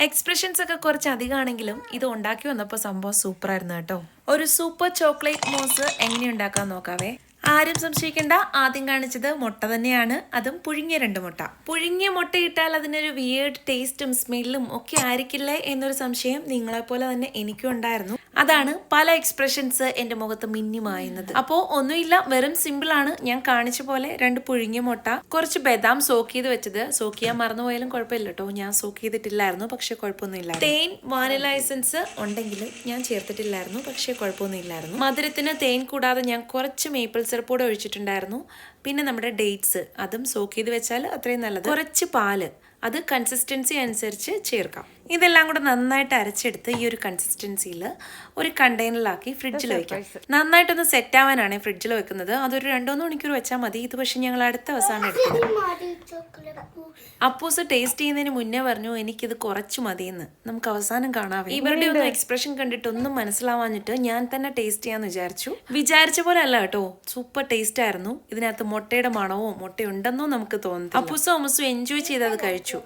Expressions ഒക്കെ കുറച്ച് അധികമാണെങ്കിലും ഇത് ഉണ്ടാക്കി വന്നപ്പോൾ സംഭവം സൂപ്പർ ആയിരുന്നു കേട്ടോ. ഒരു സൂപ്പർ ചോക്ലേറ്റ് മോസ് എങ്ങനെ ഉണ്ടാക്കാൻ നോക്കാവേ? ആരും സംശയിക്കേണ്ട. ആദ്യം കാണിച്ചത് മുട്ട തന്നെയാണ്. അതും പുഴുങ്ങിയ രണ്ട് മുട്ട. പുഴുങ്ങിയ മുട്ട ഇട്ടാൽ അതിനൊരു വിയേർഡ് ടേസ്റ്റും സ്മെല്ലും ഒക്കെ ആയിരിക്കില്ലേ എന്നൊരു സംശയം നിങ്ങളെപ്പോലെ തന്നെ എനിക്കും ഉണ്ടായിരുന്നു. അതാണ് പല എക്സ്പ്രഷൻസ് എന്റെ മുഖത്ത് മിന്നിമായുന്നത് അപ്പോൾ ഒന്നുമില്ല വെറും സിമ്പിൾ ആണ്. ഞാൻ കാണിച്ച പോലെ രണ്ട് പുഴുങ്ങിയ മുട്ട കുറച്ച് ബദാം സോക്ക് ചെയ്ത് വെച്ചത്. സോക്ക് ചെയ്യാൻ മറന്നുപോയാലും കുഴപ്പമില്ല കേട്ടോ ഞാൻ സോക്ക് ചെയ്തിട്ടില്ലായിരുന്നു പക്ഷെ കുഴപ്പമൊന്നുമില്ല തേൻ വാനില എസൻസ് ഉണ്ടെങ്കിൽ ഞാൻ ചേർത്തിട്ടില്ലായിരുന്നു പക്ഷെ കുഴപ്പമൊന്നുമില്ലായിരുന്നു. മധുരത്തിന് തേൻ കൂടാതെ ഞാൻ കുറച്ച് മേപ്പിൾ സിറപ്പ് കൂടെ ഒഴിച്ചിട്ടുണ്ടായിരുന്നു. പിന്നെ നമ്മുടെ ഡേറ്റ്സ് അതും സോക്ക് ചെയ്ത് വെച്ചാൽ അത്രയും നല്ലത്. കുറച്ച് പാൽ അത് കൺസിസ്റ്റൻസി അനുസരിച്ച് ചേർക്കാം. ഇതെല്ലാം കൂടെ നന്നായിട്ട് അരച്ചെടുത്ത് ഈ ഒരു കൺസിസ്റ്റൻസിയിൽ ഒരു കണ്ടെയ്നറിലാക്കി ഫ്രിഡ്ജിൽ വെക്കാം. നന്നായിട്ടൊന്ന് സെറ്റ് ആവാനാണ് ഫ്രിഡ്ജിൽ വെക്കുന്നത്. അതൊരു രണ്ടോ മണിക്കൂർ വെച്ചാൽ മതി. ഇത് പക്ഷെ ഞങ്ങൾ അടുത്ത അവസാനം എടുക്കുന്നത് അപ്പൂസ് ടേസ്റ്റ് ചെയ്യുന്നതിന് മുന്നേ പറഞ്ഞു എനിക്കിത് കുറച്ച് മതിയെന്ന്. നമുക്ക് അവസാനം കാണാം. ഇവരുടെ ഒന്നും എക്സ്പ്രഷൻ കണ്ടിട്ട് ഒന്നും മനസ്സിലാവാഞ്ഞിട്ട് ഞാൻ തന്നെ ടേസ്റ്റ് ചെയ്യാന്ന് വിചാരിച്ചു. വിചാരിച്ച പോലെ അല്ല കേട്ടോ. സൂപ്പർ ടേസ്റ്റ് ആയിരുന്നു. ഇതിനകത്ത് മുട്ടയുടെ മണവും മുട്ടയുണ്ടെന്നോ നമുക്ക് തോന്നുന്നു അപ്പുസും അമ്മസും എൻജോയ് ചെയ്ത് അത് കഴിച്ചു.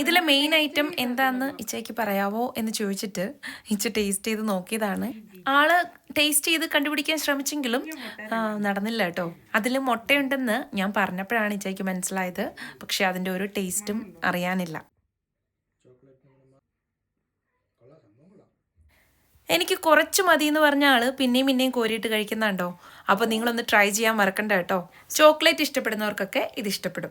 ഇതിലെ മെയിൻ ഐറ്റം എന്താന്ന് ഇച്ചയ്ക്ക് പറയാവോ എന്ന് ചോദിച്ചിട്ട് ഇച്ച ടേസ്റ്റ് ചെയ്ത് നോക്കിയതാണ്. ആൾ ടേസ്റ്റ് ചെയ്ത് കണ്ടുപിടിക്കാൻ ശ്രമിച്ചെങ്കിലും നടന്നില്ല കേട്ടോ. അതിൽ മുട്ടയുണ്ടെന്ന് ഞാൻ പറഞ്ഞപ്പോഴാണ് ഇച്ചയ്ക്ക് മനസ്സിലായത്. പക്ഷെ അതിന്റെ ഒരു ടേസ്റ്റും അറിയാനില്ല. എനിക്ക് കുറച്ച് മതി എന്ന് പറഞ്ഞ ആൾ പിന്നെയും പിന്നെയും കോരിയിട്ട് കഴിക്കുന്നുണ്ടോ? അപ്പോൾ നിങ്ങളൊന്ന് ട്രൈ ചെയ്യാൻ മറക്കണ്ട കേട്ടോ. ചോക്ലേറ്റ് ഇഷ്ടപ്പെടുന്നവർക്കൊക്കെ ഇത് ഇഷ്ടപ്പെടും.